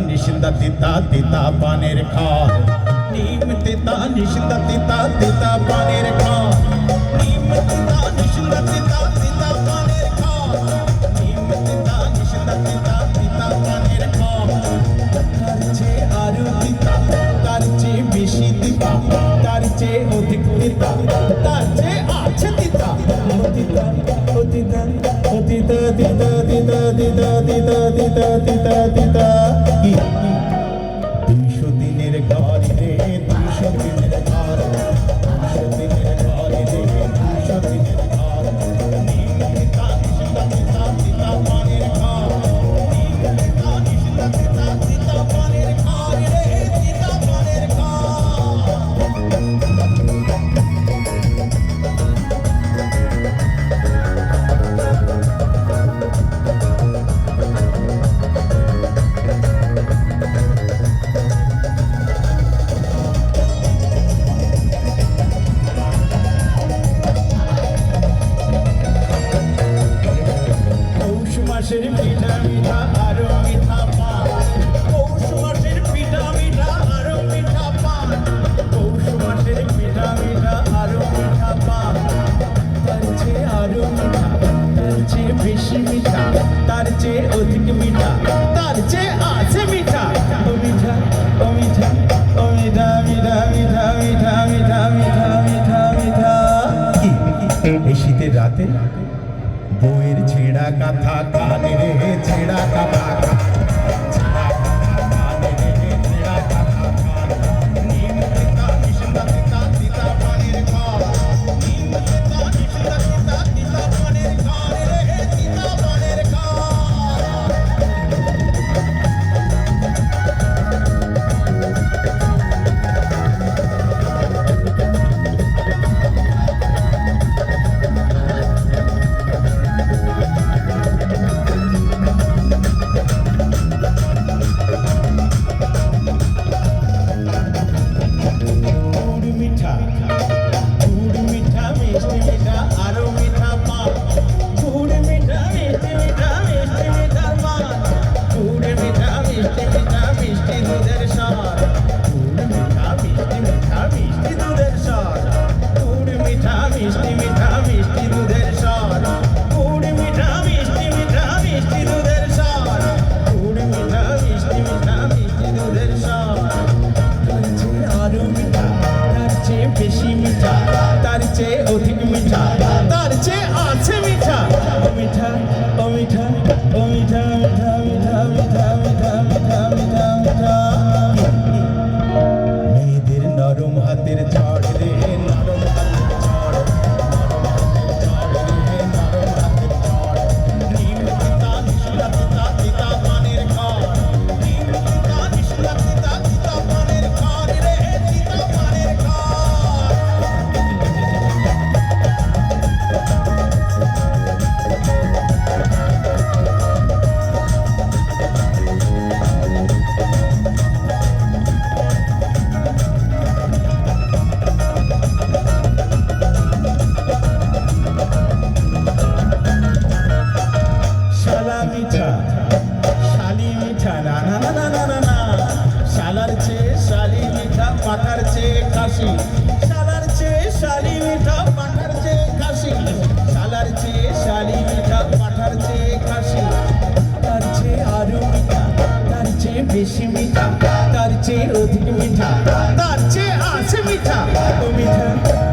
নিশিন্দা তিতা তিতা পানের খা নিম তিতা নিশিন্দা তিতা তিতা পানের খা মাসের পিঠা মিঠা পিঠা মিঠা তার চেয়ে আরও মিঠা, তার বেশি মিঠা, তার চেয়ে অধিক মিঠা, তার চেয়ে আছে মিঠা। মিঠা মিঠা ও মিঠা মিঠা মিঠা মিঠা মিঠা মিঠা মিঠা। মিঠা রাতে বইয়ের ছেঁড়া কাঁথা কানের কাশি। শালার চেয়ে শালি মিঠা পাঠার চেয়ে কাশি। শালার চেয়ে শালি মিঠা পাঠার চেয়ে কাশি। তার চেয়ে আরও মিঠা, তার চেয়ে বেশি মিঠা, তার চেয়ে অধিক মিঠা, তার চেয়ে আছে মিঠা। ও মিঠা।